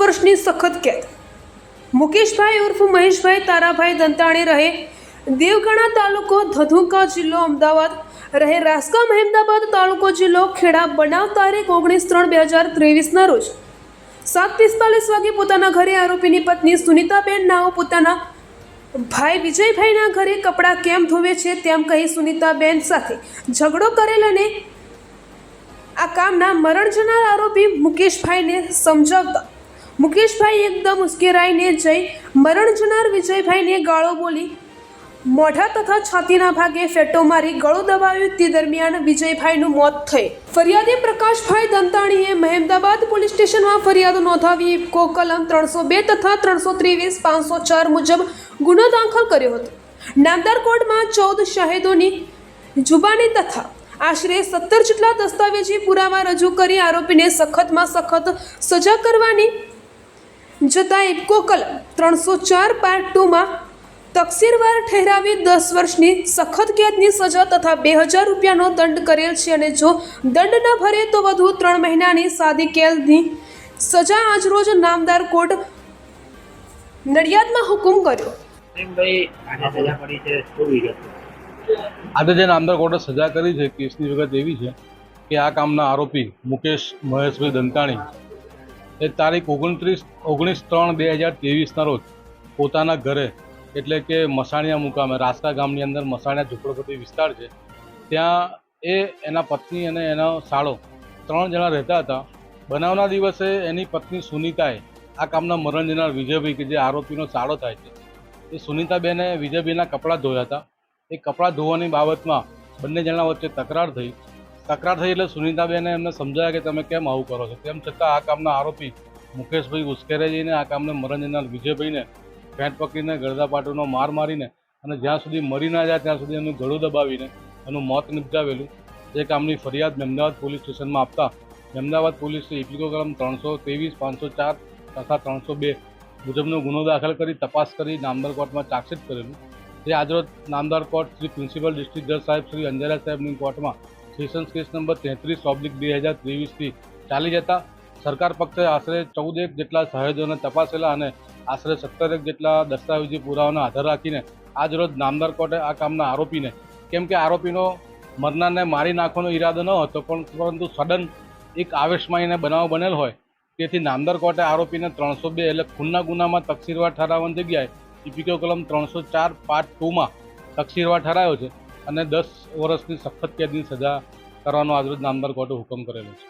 વર્ષની સખત કેદ. મુકેશભાઈ ઉર્ફ મહેશભાઈ તારાભાઈ દંતાણી રહે દેવગણા તાલુકો ધધુકા જિલ્લો અમદાવાદ. રહે રાસકા અહેમદાબાદ તાલુકો જિલ્લો ખેડા. બનાવ તારીખ ઓગણીસ ત્રણ બે હજાર ત્રેવીસના રોજ. સાત પિસ્તાલીસ વાગે પોતાના ઘરે આરોપીની પત્ની સુનિતાબેન નાઓ પોતાના ભાઈ વિજયભાઈના ઘરે કપડાં કેમ ધોવે છે તેમ કહી સુનિતાબેન સાથે ઝઘડો કરેલ અને આ કામના મરણ જનાર આરોપી મુકેશભાઈને સમજાવતા. મુકેશભાઈ એકદમ ઉશ્કેરાઈને જઈ મરણ જનાર વિજયભાઈને ગાળો બોલી, મોઢા તથા છાતીના ભાગે ફેટો મારી ગળો દબાવ્યો તે દરમિયાન વિજયભાઈનું મોત થઈ ફરિયાદી પ્રકાશભાઈ દંતાણીએ મહેમદાબાદ પોલીસ સ્ટેશનમાં ફરિયાદ નોંધાવી ઇફકો કલમ ત્રણસો બે તથા ત્રણસો ત્રેવીસ પાંચસો ચાર મુજબ ગુનો દાખલ કર્યો હતો. નામદાર કોર્ટમાં ચૌદ શહેદોની જુબાની તથા આશરે સત્તર જેટલા દસ્તાવેજી પુરાવા રજૂ કરી આરોપીને સખતમાં સખત સજા કરવાની. જતાં ઇપકો કલમ ત્રણસો ચાર પાર્ટ ટુમાં તકસીરવાર ઠહેરાવી દસ વર્ષની સખત કેદની સજા તથા બે હજાર રૂપિયાનો દંડ કરેલ છે અને જો દંડ ન ભરે તો વધુ ત્રણ મહિનાની સાદી કેદની સજા આજરોજ નામદાર કોર્ટ નડિયાદમાં હુકુમ કર્યો. ભાઈ આને સજા પડી છે, શું વિગત? આજે જે નામદાર કોર્ટે સજા કરી છે, કેસની વિગત એવી છે કે આ કામના આરોપી મુકેશ મહેશભાઈ દંતાણી એ તારીખ ઓગણત્રીસ, ઓગણીસ ત્રણ બે હજાર ત્રેવીસના રોજ પોતાના ઘરે, એટલે કે મસાણિયા મુકામે, રાસ્તા ગામની અંદર મસાણિયા ઝૂંપડપટ્ટી વિસ્તાર છે, ત્યાં એ એના પત્ની અને એનો સાળો ત્રણ જણા રહેતા હતા. બનાવના દિવસે એની પત્ની સુનીતાએ આ કામના મરણ જનાર વિજયભાઈ કે જે આરોપીનો સાળો થાય છે, એ સુનિતાબેને વિજયભાઈના કપડાં ધોયા હતા. એ કપડાં ધોવાની બાબતમાં બંને જણા વચ્ચે તકરાર થઈ. તકરાર થઈ એટલે સુનીતાબેને એમને સમજાયા કે તમે કેમ આવું કરો છો? તેમ છતાં આ કામના આરોપી મુકેશભાઈ ઉશ્કેરે જઈને આ કામને મરણ જનાર વિજયભાઈને પેન્ટ પકડીને ગળદાપાટુનો માર મારીને અને જ્યાં સુધી મરી ના જાય ત્યાં સુધી એનું ગળું દબાવીને એનું મોત નિપજાવેલું. જે કામની ફરિયાદ અમદાવાદ પોલીસ સ્ટેશનમાં આપતા અમદાવાદ પોલીસે ઇપ્લિકો કલમ ત્રણસો ત્રેવીસ, પાંચસો ચાર તથા ત્રણસો બે મુજબનો ગુનો દાખલ કરી તપાસ કરી, નામદર કોર્ટમાં ચાર્જશીટ કરેલું. જે આજરોજ નામદાર કોર્ટ શ્રી પ્રિન્સિપલ ડિસ્ટ્રિક્ટ જજ સાહેબ શ્રી અંજારા સાહેબની કોર્ટમાં સેશન્સ કેસ નંબર તેત્રીસ ઓબ્લિક બે હજાર ત્રેવીસથી ચાલી જતા. સરકાર પક્ષે આશરે ચૌદ એક જેટલા સહેજોને તપાસેલા અને આશરે સત્તર એક જેટલા દસ્તાવેજી પુરાવાનો આધાર રાખીને આજરોજ નામદાર કોર્ટે આ કામના આરોપીને, કેમ કે આરોપીનો મરનારને મારી નાખવાનો ઈરાદો ન હતો, પણ પરંતુ સડન એક આવેશમાં એને બનાવ બનેલ હોય. તેથી નામદાર કોર્ટે આરોપીને ત્રણસો બે એટલે ખૂનના ગુનામાં તકસીરવાર ઠરાવવાની જગ્યાએ ઇપિકો કલમ ત્રણસો ચાર પાર્ટ ટુમાં તકસીરવા ઠરાયો છે અને દસ વર્ષની સખત કેદની સજા કરવાનો આજરોજ નામદાર કોર્ટે હુકમ કરેલો છે.